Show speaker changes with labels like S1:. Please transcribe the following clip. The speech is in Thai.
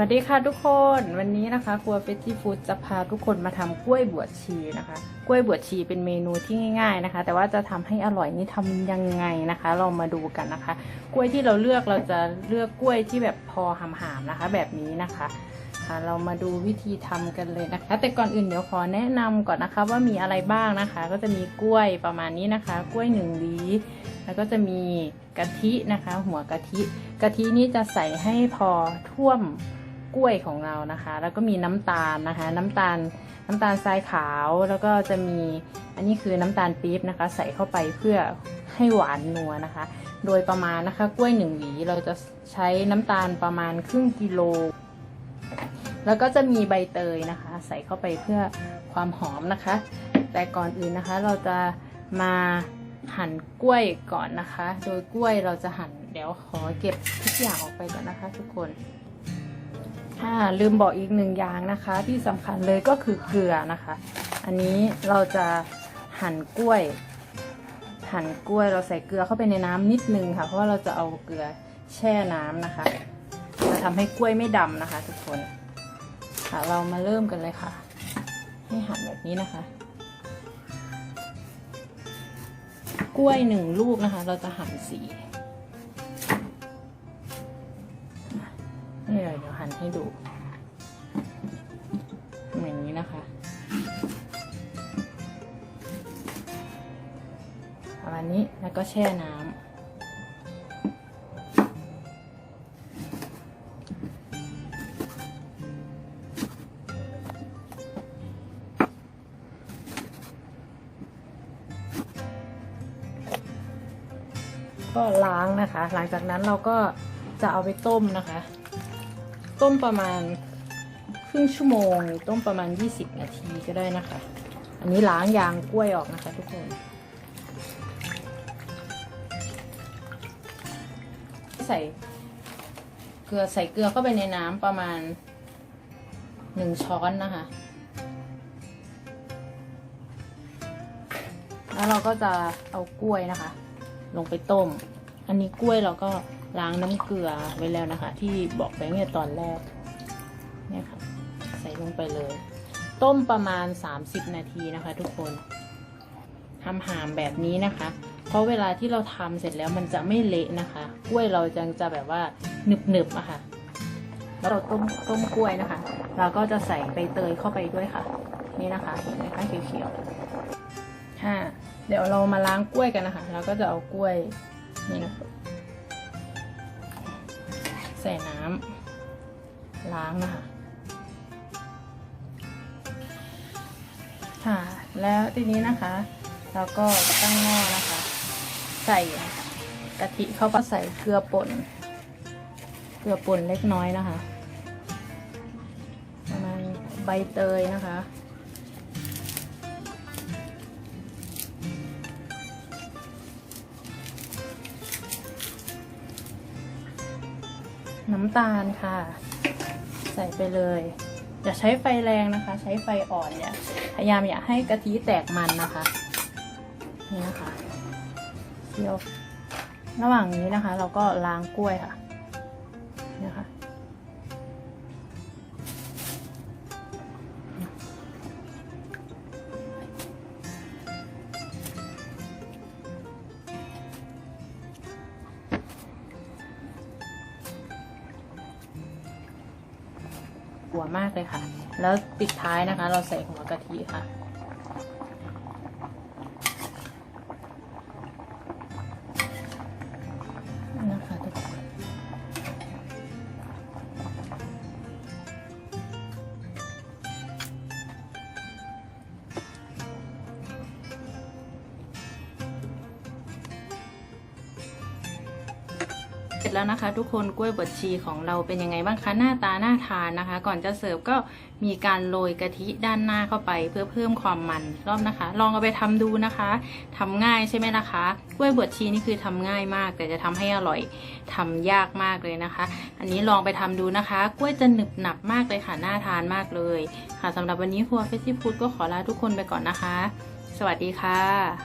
S1: วัสดีค่ะทุกคนวันนี้นะคะครัวเฟสติฟูดจะพาทุกคนมาทำกล้วยบวชชีนะคะ กล้วยบวชชีเป็นเมนูที่ง่าย ๆนะคะ แต่ว่าจะทำให้อร่อยนี่ทำยังไงนะคะ เรามาดูกันนะคะ กล้วยที่เราเลือกเราจะเลือกกล้วยที่แบบพอหำๆนะคะ แบบนี้นะคะค่ะเรามาดูวิธีทำกันเลยนะคะ แต่ก่อนอื่นเดี๋ยวขอแนะนำก่อนนะคะ ว่ามีอะไรบ้างนะคะ ก็จะมีกล้วยประมาณนี้นะคะ กล้วยหนึ่งหวีแล้วก็จะมีกะทินะคะ หัวกะทิ กะทินี่จะใส่ให้พอท่วม กล้วยของเรานะคะ แล้วก็มีน้ำตาลนะคะ น้ำตาลน้ำตาลทรายขาวแล้วก็จะมีอันนี้คือน้ำตาลปี๊บนะคะ ใส่เข้าไปเพื่อให้หวานนัวนะคะ โดยประมาณนะคะกล้วยหนึ่งหวีเราจะใช้น้ำตาลประมาณครึ่งกิโล แล้วก็จะมีใบเตยนะคะ ใส่เข้าไปเพื่อความหอมนะคะ แต่ก่อนอื่นนะคะเราจะมาหั่นกล้วยก่อนนะคะ โดยกล้วยเราจะหั่นเดี๋ยวขอเก็บทุกอย่างออกไปก่อนนะคะ ทุกคน อ่าลืมบอกอีกหนึ่งอย่างนะคะ ที่สำคัญเลยก็คือเกลือนะคะ อันนี้เราจะหั่นกล้วย หั่นกล้วยเราใส่เกลือเข้าไปในน้ำนิดนึงค่ะ เพราะว่าเราจะเอาเกลือแช่น้ำนะคะจะทำให้กล้วยไม่ดำนะคะ ทุกคนค่ะเรามาเริ่มกันเลยค่ะ ให้หั่นแบบนี้นะคะ กล้วยหนึ่งลูกนะคะ เราจะหั่นสี หั่นให้ดูอย่างนี้นะคะประมาณนี้แล้วก็แช่น้ำก็ล้างนะคะ หลังจากนั้นเราก็จะเอาไปต้มนะคะ ต้มประมาณครึ่งชั่วโมง ต้มประมาณ 20 นาทีก็ได้นะคะ อันนี้ล้างยางกล้วยออกนะคะทุกคน ใส่เกลือใส่เกลือเข้าไปในน้ำประมาณหนึ่งช้อนนะคะ แล้วเราก็จะเอากล้วยนะคะ ลงไปต้ม อันนี้กล้วยเราก็ ล้างน้ำเกลือไว้แล้วนะคะ ที่บอกไปเนี่ยตอนแรกเนี่ยค่ะ ใส่ลงไปเลย ต้มประมาณ 30 นาทีนะคะ ทุกคนทำหามแบบนี้นะคะ เพราะเวลาที่เราทำเสร็จแล้วมันจะไม่เละนะคะกล้วยเราจะจะแบบว่าหนึบหนึบอะค่ะ แล้วเราต้มต้มกล้วยนะคะ เราก็จะใส่ใบเตยเข้าไปด้วยค่ะ นี่นะคะเห็นไหมคะเขียวๆค่ะเดี๋ยวเรามาล้างกล้วยกันนะคะ เราก็จะเอากล้วยนี่นะคะ ส่น้ำล้างนะคะค่ะ แล้วทีนี้นะคะ เราก็ตั้งหม้อนะคะ ใส่กะทิเข้าไปใส่เกลือป่นเกลือป่นเล็กน้อยนะคะประมาณใบเตยนะคะ น้ำตาลค่ะ ใส่ไปเลย อย่าใช้ไฟแรงนะคะ ใช้ไฟอ่อนเนี่ยพยายามอย่าให้กะทิแตกมันนะคะนี่นะคะเคี่ยวระหว่างนี้นะคะ เราก็ล้างกล้วยค่ะนี่ค่ะ หัวมากเลยค่ะ แล้วปิดท้ายนะคะ เราใส่หัวกะทิค่ะนะคะ ร็จแล้วนะคะ ทุกคนกล้วยบดชีของเราเป็นยังไงบ้างคะหน้าตาน่าทานนะคะ ก่อนจะเสิร์ฟก็มีการโรยกะทิด้านหน้าเข้าไป เพื่อเพิ่มความมันรอบนะคะ ลองเอาไปทำดูนะคะทำง่ายใช่ไหมล่ะคะกล้วยบดชีนี่คือทำง่ายมาก แต่จะทำให้อร่อยทำยากมากเลยนะคะ อันนี้ลองไปทำดูนะคะ กล้วยจะหนึบหนับมากเลยค่ะน่าทานมากเลย ค่ะสำหรับวันนี้ครัวเฟสติฟูดก็ขอลาทุกคนไปก่อนนะคะ สวัสดีค่ะ